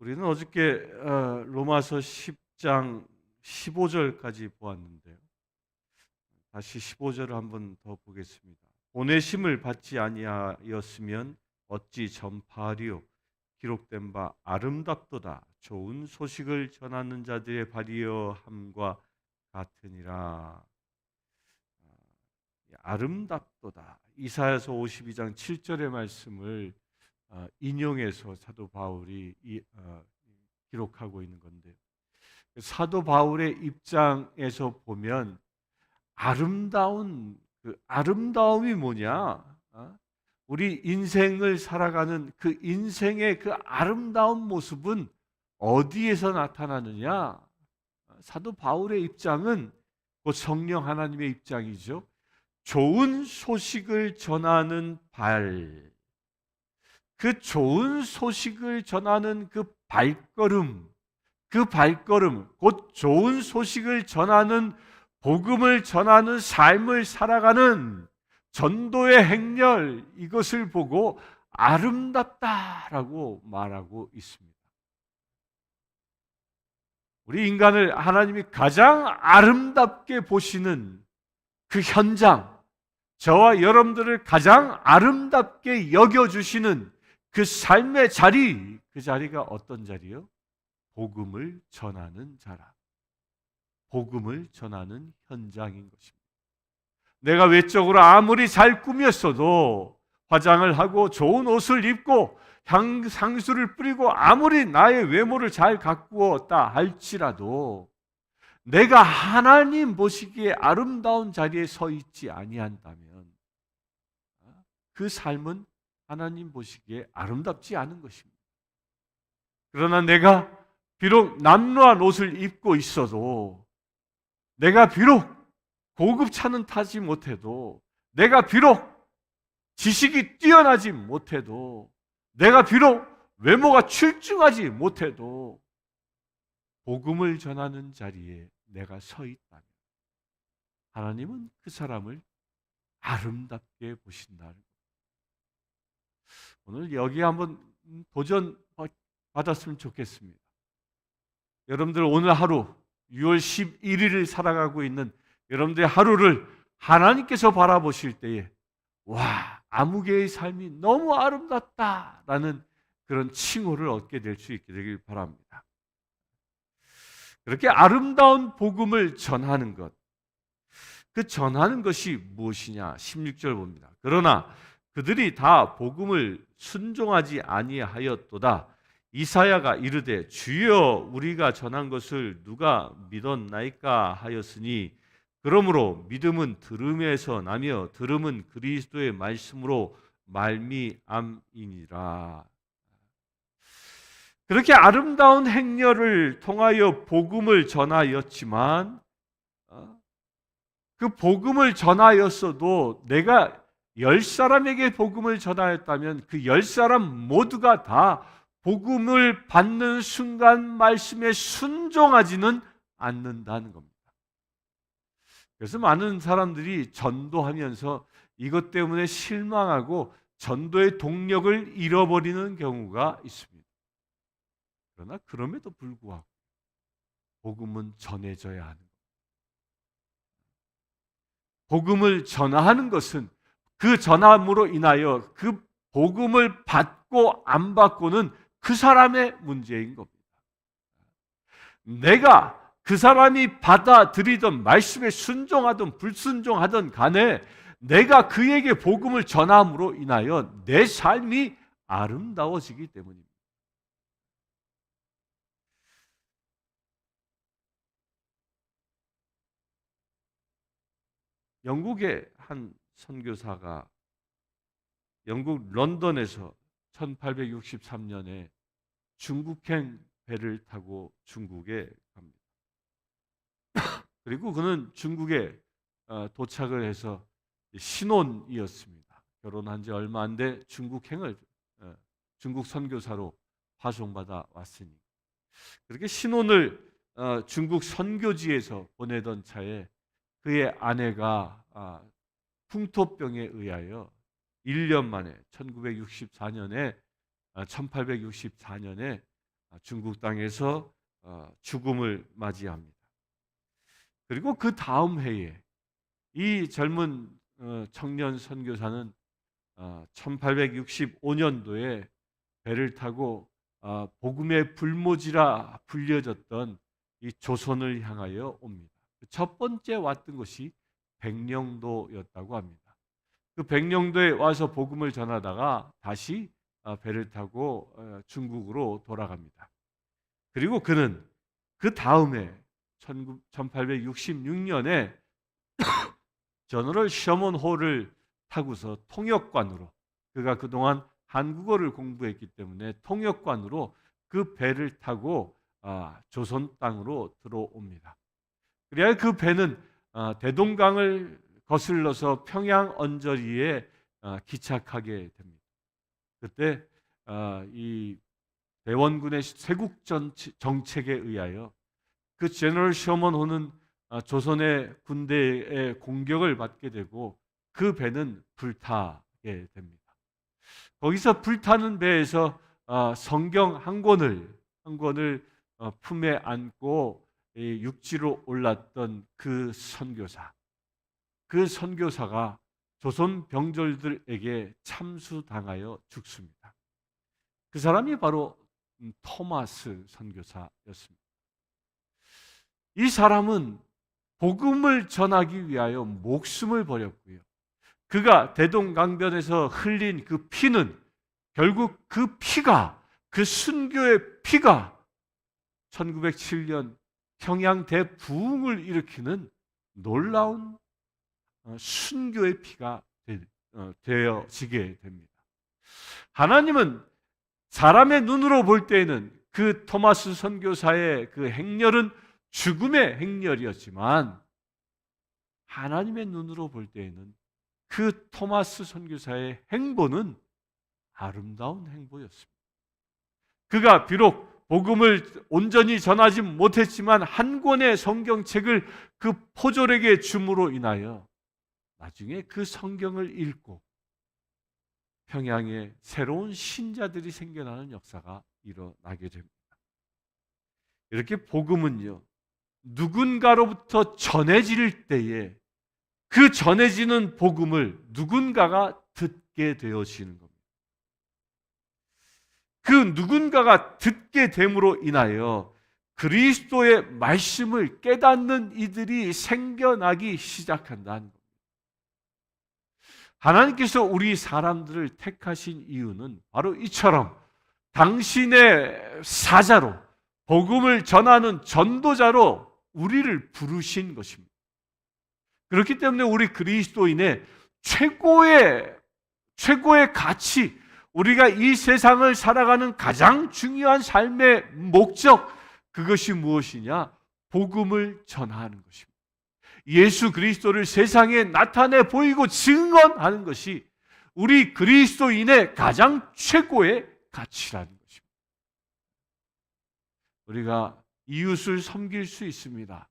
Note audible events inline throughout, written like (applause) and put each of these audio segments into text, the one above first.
우리는 어저께 어, 로마서 10장 15절까지 보았는데요. 다시 15절을 한번 더 보겠습니다. 보내심을 받지 아니하였으면 어찌 전파하리요 기록된 바 아름답도다 좋은 소식을 전하는 자들의 발이여 함과 같으니라 아, 아름답도다 이사야서 52장 7절의 말씀을 어, 인용해서 사도 바울이 이, 어, 기록하고 있는 건데 사도 바울의 입장에서 보면 아름다운 그 아름다움이 뭐냐? 어? 우리 인생을 살아가는 그 인생의 그 아름다운 모습은 어디에서 나타나느냐? 사도 바울의 입장은 그 성령 하나님의 입장이죠. 좋은 소식을 전하는 발. 그 좋은 소식을 전하는 그 발걸음, 그 발걸음, 곧 좋은 소식을 전하는 복음을 전하는 삶을 살아가는 전도의 행렬 이것을 보고 아름답다라고 말하고 있습니다. 우리 인간을 하나님이 가장 아름답게 보시는 그 현장, 저와 여러분들을 가장 아름답게 여겨주시는 그 삶의 자리, 그 자리가 어떤 자리요? 복음을 전하는 자라. 복음을 전하는 현장인 것입니다. 내가 외적으로 아무리 잘 꾸몄어도 화장을 하고 좋은 옷을 입고 향, 향수를 뿌리고 아무리 나의 외모를 잘 가꾸었다 할지라도 내가 하나님 보시기에 아름다운 자리에 서 있지 아니한다면 그 삶은 하나님 보시기에 아름답지 않은 것입니다. 그러나 내가 비록 남루한 옷을 입고 있어도 내가 비록 고급 차는 타지 못해도 내가 비록 지식이 뛰어나지 못해도 내가 비록 외모가 출중하지 못해도 복음을 전하는 자리에 내가 서 있다면 하나님은 그 사람을 아름답게 보신다는 것. 오늘 여기 한번 도전 받았으면 좋겠습니다. 여러분들 오늘 하루 6월 11일을 살아가고 있는 여러분들의 하루를 하나님께서 바라보실 때에 와 아무개의 삶이 너무 아름답다라는 그런 칭호를 얻게 될 수 있게 되길 바랍니다. 그렇게 아름다운 복음을 전하는 것, 그 전하는 것이 무엇이냐? 16절 봅니다. 그러나 그들이 다 복음을 순종하지 아니하였도다. 이사야가 이르되 주여 우리가 전한 것을 누가 믿었나이까 하였으니 그러므로 믿음은 들음에서 나며 들음은 그리스도의 말씀으로 말미암이니라. 그렇게 아름다운 행렬을 통하여 복음을 전하였지만 어, 그 복음을 전하였어도 내가 열 사람에게 복음을 전하였다면 그 열 사람 모두가 다 복음을 받는 순간 말씀에 순종하지는 않는다는 겁니다. 그래서 많은 사람들이 전도하면서 이것 때문에 실망하고 전도의 동력을 잃어버리는 경우가 있습니다. 그러나 그럼에도 불구하고 복음은 전해져야 하는 것. 복음을 전하는 것은 그 전함으로 인하여 그 복음을 받고 안 받고는 그 사람의 문제인 겁니다. 내가 그 사람이 받아들이던 말씀에 순종하든 불순종하든 간에 내가 그에게 복음을 전함으로 인하여 내 삶이 아름다워지기 때문입니다. 영국의 한 선교사가 영국 런던에서 1863년에 중국행 배를 타고 중국에 갑니다. (coughs) 그리고 그는 중국에 어, 도착을 해서 신혼이었습니다. 결혼한 지 얼마 안 돼 중국행을 어, 중국 선교사로 파송받아 왔으니 그렇게 신혼을 어, 중국 선교지에서 보내던 차에 그의 아내가 아, 풍토병에 의하여 1년 만에 1964년에 1864년에 중국 땅에서 어, 죽음을 맞이합니다. 그리고 그 다음 해에 이 젊은 어, 청년 선교사는 1865년도에 배를 타고 아, 복음의 불모지라 불려졌던 이 조선을 향하여 옵니다. 첫 번째 왔던 곳이 백령도였다고 합니다. 그 백령도에 와서 복음을 전하다가 다시 아, 배를 타고 어, 중국으로 돌아갑니다. 그리고 그는 그 다음에 1866년에 저너럴 셔먼 호를 타고서 통역관으로 그가 그동안 한국어를 공부했기 때문에 통역관으로 그 배를 타고 아, 조선 땅으로 들어옵니다. 그래야 그 배는 아, 대동강을 거슬러서 평양 언저리에 아, 기착하게 됩니다. 그때 아, 이 대원군의 세국 정책에 의하여 그 제너럴 셔먼호는 아, 조선의 군대의 공격을 받게 되고 그 배는 불타게 됩니다. 거기서 불타는 배에서 아, 성경 한 권을 한 권을 어, 품에 안고 육지로 올랐던 그 선교사, 그 선교사가 조선 병졸들에게 참수당하여 죽습니다. 그 사람이 바로 음, 토마스 선교사였습니다. 이 사람은 복음을 전하기 위하여 목숨을 버렸고요. 그가 대동강변에서 흘린 그 피는 결국 그 피가 그 순교의 피가 1907년 평양 대부흥을 일으키는 놀라운 어, 순교의 피가 어, 되어지게 됩니다. 하나님은 사람의 눈으로 볼 때에는 그 토마스 선교사의 그 행렬은 죽음의 행렬이었지만 하나님의 눈으로 볼 때에는 그 토마스 선교사의 행보는 아름다운 행보였습니다. 그가 비록 복음을 온전히 전하지 못했지만 한 권의 성경책을 그 포졸에게 줌으로 인하여 나중에 그 성경을 읽고 평양에 새로운 신자들이 생겨나는 역사가 일어나게 됩니다. 이렇게 복음은요, 누군가로부터 전해질 때에 그 전해지는 복음을 누군가가 듣게 되어지는 겁니다. 그 누군가가 듣게 됨으로 인하여 그리스도의 말씀을 깨닫는 이들이 생겨나기 시작한다는 겁니다. 하나님께서 우리 사람들을 택하신 이유는 바로 이처럼 당신의 사자로 복음을 전하는 전도자로 우리를 부르신 것입니다. 그렇기 때문에 우리 그리스도인의 최고의 최고의 가치, 우리가 이 세상을 살아가는 가장 중요한 삶의 목적 그것이 무엇이냐? 복음을 전하는 것입니다. 예수 그리스도를 세상에 나타내 보이고 증언하는 것이 우리 그리스도인의 가장 최고의 가치라는 것입니다. 우리가 이웃을 섬길 수 있습니다.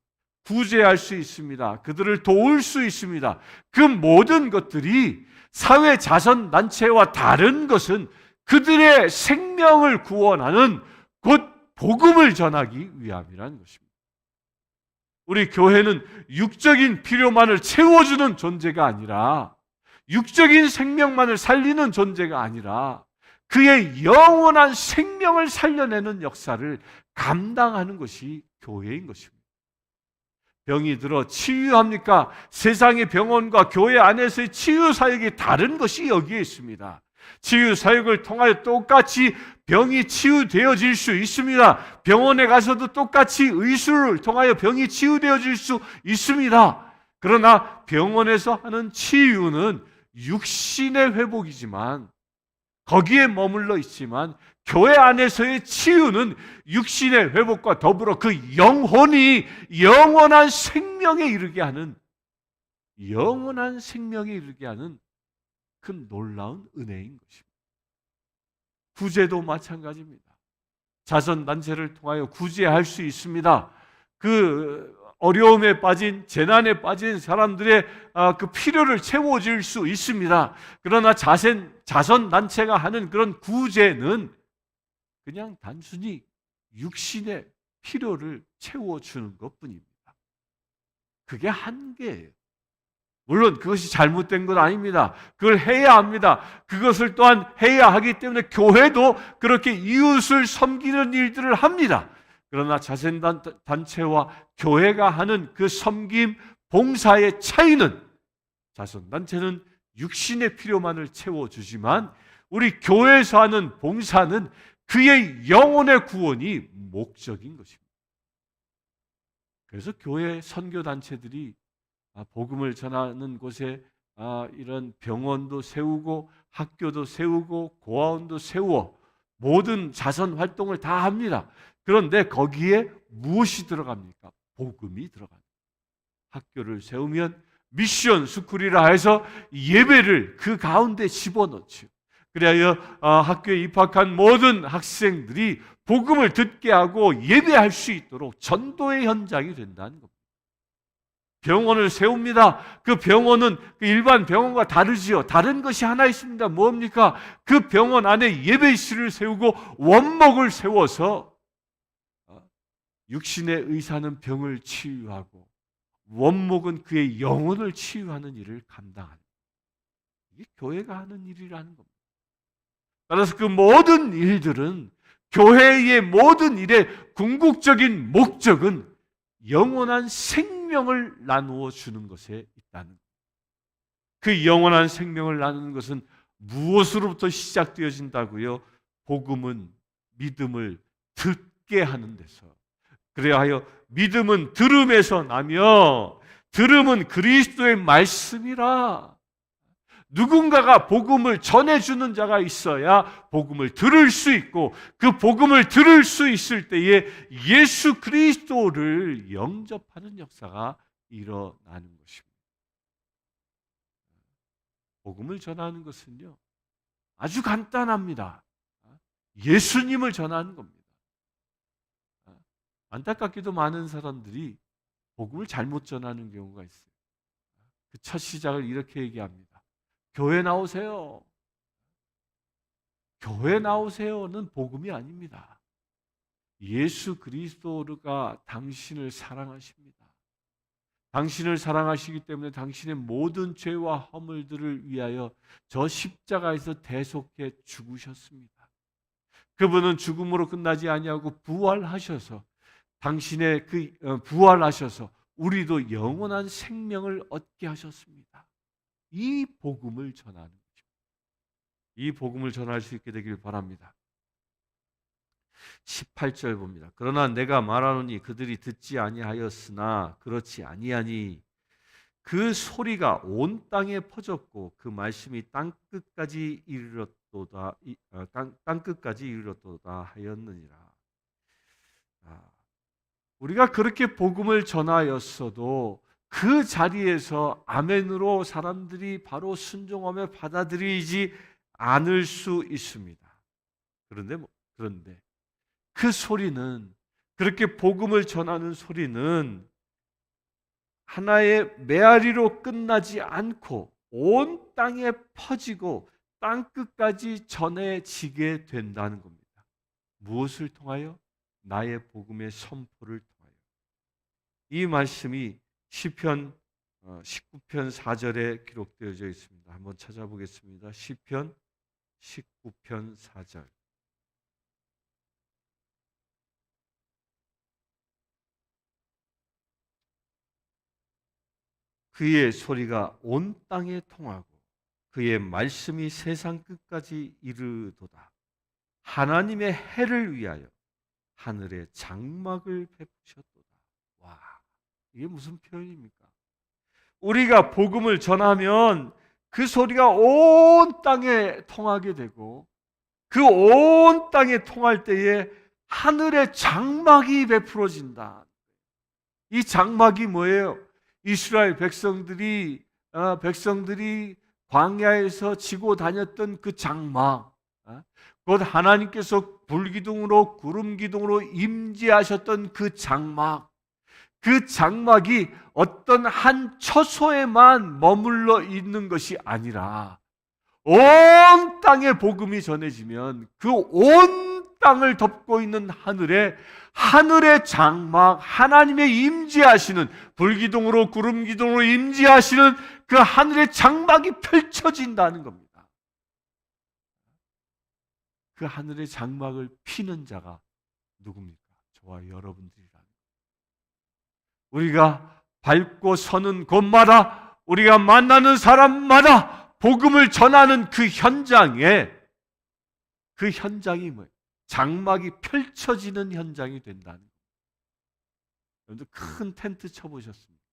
구제할 수 있습니다. 그들을 도울 수 있습니다. 그 모든 것들이 사회 자선 단체와 다른 것은 그들의 생명을 구원하는 곧 복음을 전하기 위함이라는 것입니다. 우리 교회는 육적인 필요만을 채워주는 존재가 아니라 육적인 생명만을 살리는 존재가 아니라 그의 영원한 생명을 살려내는 역사를 감당하는 것이 교회인 것입니다. 병이 들어 치유합니까? 세상의 병원과 교회 안에서의 치유 사역이 다른 것이 여기에 있습니다. 치유 사역을 통하여 똑같이 병이 치유되어질 수 있습니다. 병원에 가서도 똑같이 의술을 통하여 병이 치유되어질 수 있습니다. 그러나 병원에서 하는 치유는 육신의 회복이지만 거기에 머물러 있지만 교회 안에서의 치유는 육신의 회복과 더불어 그 영혼이 영원한 생명에 이르게 하는 영원한 생명에 이르게 하는 그 놀라운 은혜인 것입니다. 구제도 마찬가지입니다. 자선 단체를 통하여 구제할 수 있습니다. 그 어려움에 빠진 재난에 빠진 사람들의 아, 그 필요를 채워줄 수 있습니다. 그러나 자선 자선 단체가 하는 그런 구제는 그냥 단순히 육신의 필요를 채워주는 것 뿐입니다. 그게 한계예요. 물론 그것이 잘못된 건 아닙니다. 그걸 해야 합니다. 그것을 또한 해야 하기 때문에 교회도 그렇게 이웃을 섬기는 일들을 합니다. 그러나 자선단체와 교회가 하는 그 섬김, 봉사의 차이는 자선단체는 육신의 필요만을 채워주지만 우리 교회에서 하는 봉사는 그의 영혼의 구원이 목적인 것입니다. 그래서 교회 선교 단체들이 아, 복음을 전하는 곳에 아, 이런 병원도 세우고 학교도 세우고 고아원도 세워 모든 자선 활동을 다 합니다. 그런데 거기에 무엇이 들어갑니까? 복음이 들어갑니다. 학교를 세우면 미션 스쿨이라 해서 예배를 그 가운데 집어넣죠. 그래야 아, 학교에 입학한 모든 학생들이 복음을 듣게 하고 예배할 수 있도록 전도의 현장이 된다는 겁니다. 병원을 세웁니다. 그 병원은 그 일반 병원과 다르지요. 다른 것이 하나 있습니다. 뭡니까? 그 병원 안에 예배실을 세우고 원목을 세워서 어, 육신의 의사는 병을 치유하고 원목은 그의 영혼을 치유하는 일을 감당하는 이게 교회가 하는 일이라는 겁니다. 따라서 그 모든 일들은 교회의 모든 일의 궁극적인 목적은 영원한 생명을 나누어 주는 것에 있다는 그 영원한 생명을 나누는 것은 무엇으로부터 시작되어진다고요? 복음은 믿음을 듣게 하는 데서. 그래야 하여 믿음은 들음에서 나며 들음은 그리스도의 말씀이라 누군가가 복음을 전해주는 자가 있어야 복음을 들을 수 있고 그 복음을 들을 수 있을 때에 예수 그리스도를 영접하는 역사가 일어나는 것입니다. 복음을 전하는 것은요, 아주 간단합니다. 예수님을 전하는 겁니다. 안타깝게도 많은 사람들이 복음을 잘못 전하는 경우가 있어요. 그 첫 시작을 이렇게 얘기합니다. 교회 나오세요. 교회 나오세요는 복음이 아닙니다. 예수 그리스도가 당신을 사랑하십니다. 당신을 사랑하시기 때문에 당신의 모든 죄와 허물들을 위하여 저 십자가에서 대속해 죽으셨습니다. 그분은 죽음으로 끝나지 아니하고 부활하셔서 당신의 그 어, 부활하셔서 우리도 영원한 생명을 얻게 하셨습니다. 이 복음을 전하는 거죠. 이 복음을 전할 수 있게 되길 바랍니다. 18절 봅니다. 그러나 내가 말하노니 그들이 듣지 아니하였으나 그렇지 아니하니 그 소리가 온 땅에 퍼졌고 그 말씀이 땅 끝까지 이르렀도다 어, 땅, 끝까지 이르렀도다 하였느니라. 아, 우리가 그렇게 복음을 전하였어도 그 자리에서 아멘으로 사람들이 바로 순종하며 받아들이지 않을 수 있습니다. 그런데 뭐, 그런데 그 소리는 그렇게 복음을 전하는 소리는 하나의 메아리로 끝나지 않고 온 땅에 퍼지고 땅 끝까지 전해지게 된다는 겁니다. 무엇을 통하여? 나의 복음의 선포를 통하여. 이 말씀이 시편 19편 어, 4절에 기록되어져 있습니다. 한번 찾아보겠습니다. 시편 19편 4절. 그의 소리가 온 땅에 통하고 그의 말씀이 세상 끝까지 이르도다. 하나님의 해를 위하여 하늘에 장막을 베푸셨다. 이게 무슨 표현입니까? 우리가 복음을 전하면 그 소리가 온 땅에 통하게 되고 그 온 땅에 통할 때에 하늘의 장막이 베풀어진다. 이 장막이 뭐예요? 이스라엘 백성들이 어, 백성들이 광야에서 지고 다녔던 그 장막. 어? 곧 하나님께서 불기둥으로 구름 기둥으로 임재하셨던 그 장막. 그 장막이 어떤 한 처소에만 머물러 있는 것이 아니라 온 땅에 복음이 전해지면 그 온 땅을 덮고 있는 하늘에 하늘의 장막 하나님의 임재하시는 불기둥으로 구름 기둥으로 임재하시는 그 하늘의 장막이 펼쳐진다는 겁니다. 그 하늘의 장막을 피는 자가 누굽니까? 저와 여러분들이라는 거예요. 우리가 밟고 서는 곳마다 우리가 만나는 사람마다 복음을 전하는 그 현장에 그 현장이 뭐예요? 장막이 펼쳐지는 현장이 된다는 거예요. 큰 텐트 쳐보셨습니까?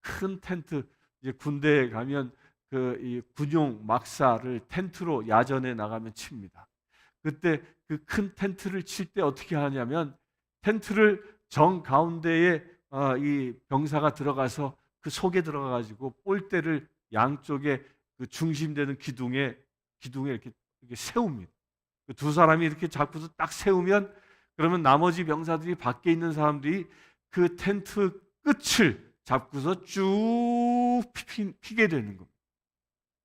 큰 텐트 이제 군대에 가면 그이 군용 막사를 텐트로 야전에 나가면 칩니다. 그때 그 큰 텐트를 칠 때 어떻게 하냐면 텐트를 정 가운데에 어, 이 병사가 들어가서 그 속에 들어가 가지고 볼대를 양쪽에 그 중심되는 기둥에 기둥에 이렇게, 이렇게 세웁니다. 그 두 사람이 이렇게 잡고서 딱 세우면 그러면 나머지 병사들이 밖에 있는 사람들이 그 텐트 끝을 잡고서 쭉 피, 피게 되는 겁니다.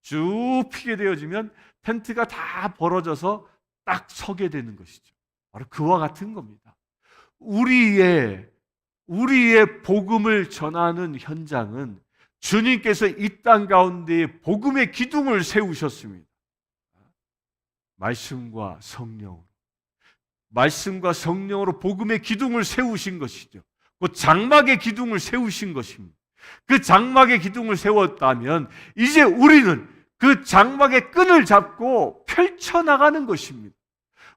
쭉 피게 되어지면 텐트가 다 벌어져서 딱 서게 되는 것이죠. 바로 그와 같은 겁니다. 우리의 우리의 복음을 전하는 현장은 주님께서 이 땅 가운데 복음의 기둥을 세우셨습니다. 말씀과 성령으로. 말씀과 성령으로 복음의 기둥을 세우신 것이죠. 그 장막의 기둥을 세우신 것입니다. 그 장막의 기둥을 세웠다면 이제 우리는 그 장막의 끈을 잡고 펼쳐나가는 것입니다.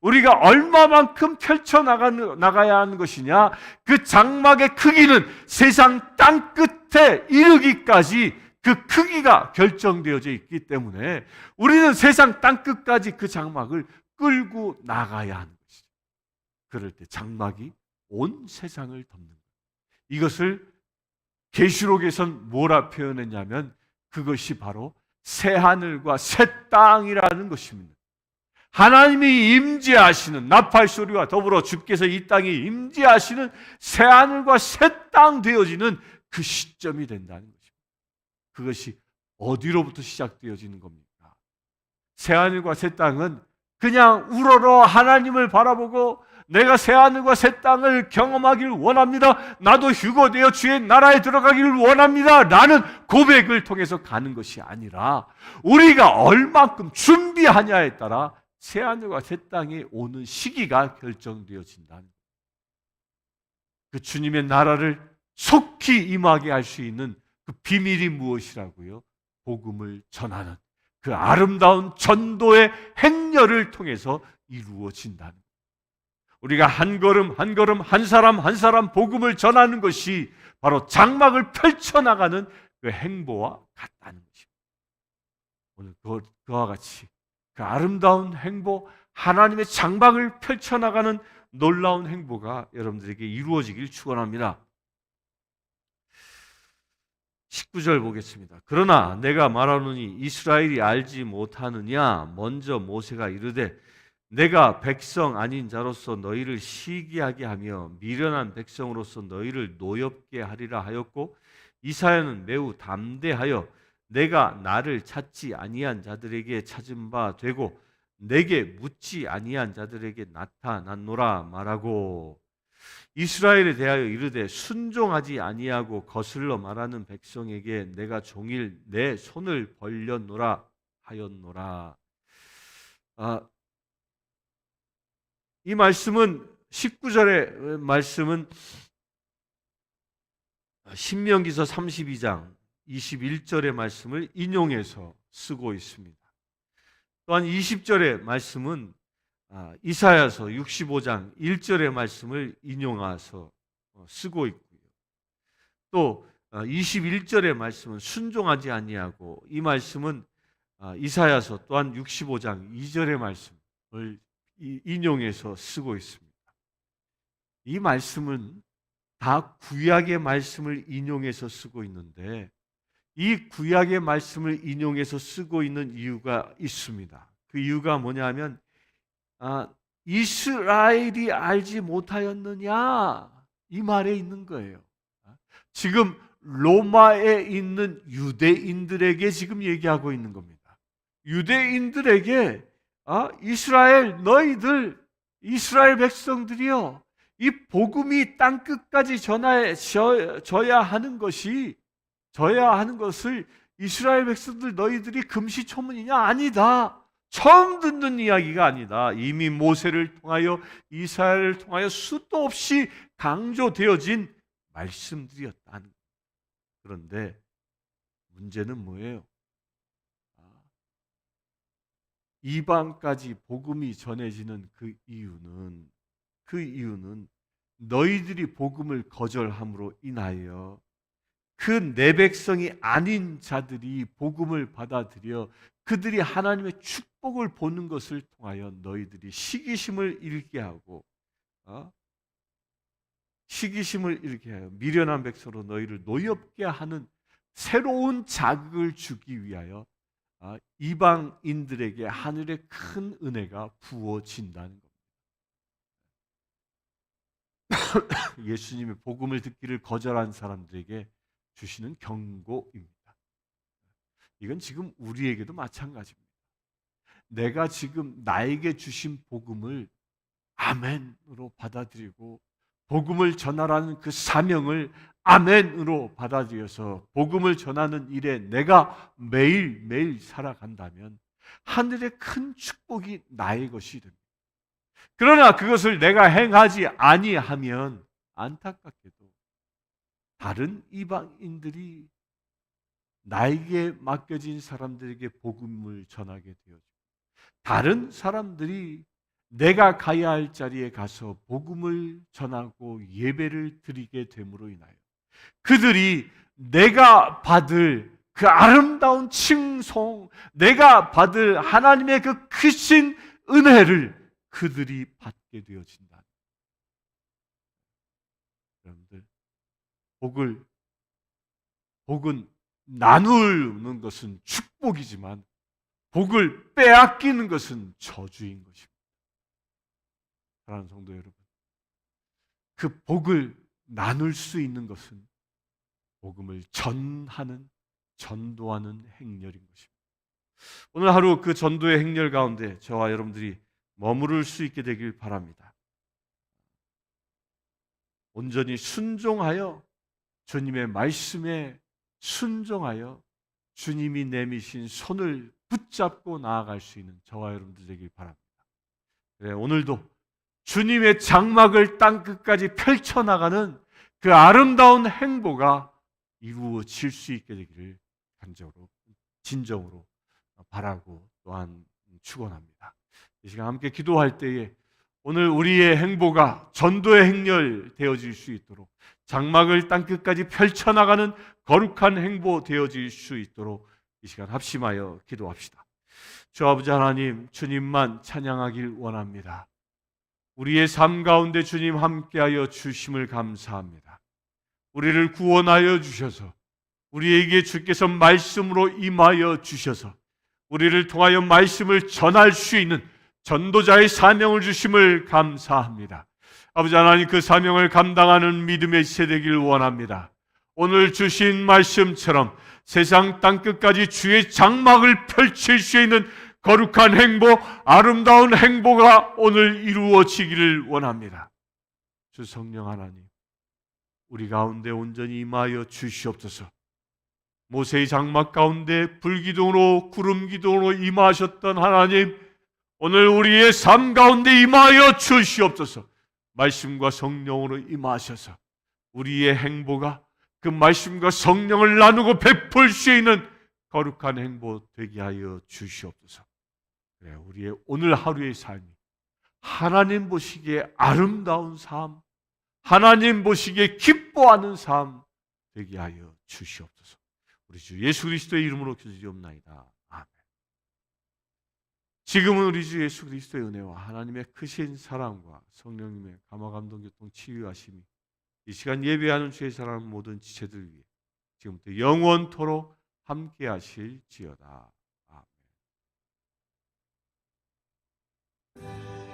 우리가 얼마만큼 펼쳐나가는, 나가야 하는 것이냐? 그 장막의 크기는 세상 땅 끝에 이르기까지 그 크기가 결정되어져 있기 때문에 우리는 세상 땅 끝까지 그 장막을 끌고 나가야 하는 것이죠. 그럴 때 장막이 온 세상을 덮는 거예요. 이것을 계시록에선 뭐라 표현했냐면 그것이 바로 새 하늘과 새 땅이라는 것입니다. 하나님이 임재하시는 나팔 소리와 더불어 주께서 이 땅에 임재하시는 새 하늘과 새 땅 되어지는 그 시점이 된다는 것입니다. 그것이 어디로부터 시작되어지는 겁니까? 새 하늘과 새 땅은 그냥 우러러 하나님을 바라보고 내가 새 하늘과 새 땅을 경험하길 원합니다. 나도 휴거 되어 주의 나라에 들어가기를 원합니다. 라는 고백을 통해서 가는 것이 아니라 우리가 얼만큼 준비하냐에 따라 새 하늘과 새 땅에 오는 시기가 결정되어진다는 그 주님의 나라를 속히 임하게 할 수 있는 그 비밀이 무엇이라고요? 복음을 전하는 그 아름다운 전도의 행렬을 통해서 이루어진다는 우리가 한 걸음 한 걸음 한 사람 한 사람 복음을 전하는 것이 바로 장막을 펼쳐나가는 그 행보와 같다는 것입니다. 오늘 그, 그와 같이 그 아름다운 행보, 하나님의 장막을 펼쳐나가는 놀라운 행보가 여러분들에게 이루어지길 축원합니다. 19절 보겠습니다. 그러나 내가 말하노니 이스라엘이 알지 못하느냐 먼저 모세가 이르되 내가 백성 아닌 자로서 너희를 시기하게 하며 미련한 백성으로서 너희를 노엽게 하리라 하였고 이사야는 매우 담대하여 내가 나를 찾지 아니한 자들에게 찾은 바 되고 내게 묻지 아니한 자들에게 나타났노라 말하고 이스라엘에 대하여 이르되 순종하지 아니하고 거슬러 말하는 백성에게 내가 종일 내 손을 벌렸노라 하였노라. 아, 이 말씀은 19절의 말씀은 신명기서 32장 21절의 말씀을 인용해서 쓰고 있습니다. 또한 20절의 말씀은 아, 이사야서 65장 1절의 말씀을 인용해서 어, 쓰고 있고요. 또 21절의 어, 말씀은 순종하지 아니하고 이 말씀은 아, 이사야서 또한 65장 2절의 말씀을 인용해서 쓰고 있습니다. 이 말씀은 다 구약의 말씀을 인용해서 쓰고 있는데 이 구약의 말씀을 인용해서 쓰고 있는 이유가 있습니다. 그 이유가 뭐냐면 아, 이스라엘이 알지 못하였느냐 이 말에 있는 거예요. 지금 로마에 있는 유대인들에게 지금 얘기하고 있는 겁니다. 유대인들에게 아, 이스라엘 너희들 이스라엘 백성들이요. 이 복음이 땅 끝까지 전해 져야 하는 것이 져야 하는 것을 이스라엘 백성들 너희들이 금시초문이냐 아니다. 처음 듣는 이야기가 아니다. 이미 모세를 통하여 이스라엘을 통하여 수도 없이 강조되어진 말씀들이었다는. 그런데 문제는 뭐예요? 아, 이방까지 복음이 전해지는 그 이유는 그 이유는 너희들이 복음을 거절함으로 인하여 그 내 백성이 아닌 자들이 복음을 받아들여 그들이 하나님의 축복을 보는 것을 통하여 너희들이 시기심을 잃게 하고 어? 시기심을 잃게 하여 미련한 백성으로 너희를 노엽게 하는 새로운 자극을 주기 위하여 어? 이방인들에게 하늘의 큰 은혜가 부어진다는 겁니다. (coughs) 예수님의 복음을 듣기를 거절한 사람들에게 주시는 경고입니다. 이건 지금 우리에게도 마찬가지입니다. 내가 지금 나에게 주신 복음을 아멘으로 받아들이고 복음을 전하라는 그 사명을 아멘으로 받아들여서 복음을 전하는 일에 내가 매일매일 살아간다면 하늘의 큰 축복이 나의 것이 됩니다. 그러나 그것을 내가 행하지 아니하면 안타깝게도 다른 이방인들이 나에게 맡겨진 사람들에게 복음을 전하게 되어지고 다른 사람들이 내가 가야 할 자리에 가서 복음을 전하고 예배를 드리게 됨으로 인하여 그들이 내가 받을 그 아름다운 칭송, 내가 받을 하나님의 그 크신 은혜를 그들이 받게 되어진다. 여러분들, 복을, 복은 나누는 것은 축복이지만 복을 빼앗기는 것은 저주인 것입니다. 사랑하는 성도 여러분, 그 복을 나눌 수 있는 것은 복음을 전하는 전도하는 행렬인 것입니다. 오늘 하루 그 전도의 행렬 가운데 저와 여러분들이 머무를 수 있게 되길 바랍니다. 온전히 순종하여 주님의 말씀에 순종하여 주님이 내미신 손을 붙잡고 나아갈 수 있는 저와 여러분들 되길 바랍니다. 그래, 오늘도 주님의 장막을 땅 끝까지 펼쳐 나가는 그 아름다운 행보가 이루어질 수 있게 되기를 간절로 진정으로 바라고 또한 축원합니다. 이 시간 함께 기도할 때에 오늘 우리의 행보가 전도의 행렬 되어질 수 있도록 장막을 땅 끝까지 펼쳐나가는 거룩한 행보 되어질 수 있도록 이 시간 합심하여 기도합시다. 주 아버지 하나님, 주님만 찬양하길 원합니다. 우리의 삶 가운데 주님 함께하여 주심을 감사합니다. 우리를 구원하여 주셔서 우리에게 주께서 말씀으로 임하여 주셔서 우리를 통하여 말씀을 전할 수 있는 전도자의 사명을 주심을 감사합니다. 아버지 하나님 그 사명을 감당하는 믿음의 세대기를 원합니다. 오늘 주신 말씀처럼 세상 땅 끝까지 주의 장막을 펼칠 수 있는 거룩한 행보, 아름다운 행보가 오늘 이루어지기를 원합니다. 주 성령 하나님, 우리 가운데 온전히 임하여 주시옵소서. 모세의 장막 가운데 불기둥으로 구름 기둥으로 임하셨던 하나님, 오늘 우리의 삶 가운데 임하여 주시옵소서. 말씀과 성령으로 임하셔서 우리의 행보가 그 말씀과 성령을 나누고 베풀 수 있는 거룩한 행보 되게 하여 주시옵소서. 그래, 우리의 오늘 하루의 삶이 하나님 보시기에 아름다운 삶, 하나님 보시기에 기뻐하는 삶 되게 하여 주시옵소서. 우리 주 예수 그리스도의 이름으로 기도드리옵나이다. 지금은 우리 주 예수 그리스도의 은혜와 하나님의 크신 사랑과 성령님의 감화 감동 교통 치유하심이 이 시간 예배하는 주의 사랑 모든 지체들 위해 지금부터 영원토록 함께 하실지어다. 아멘.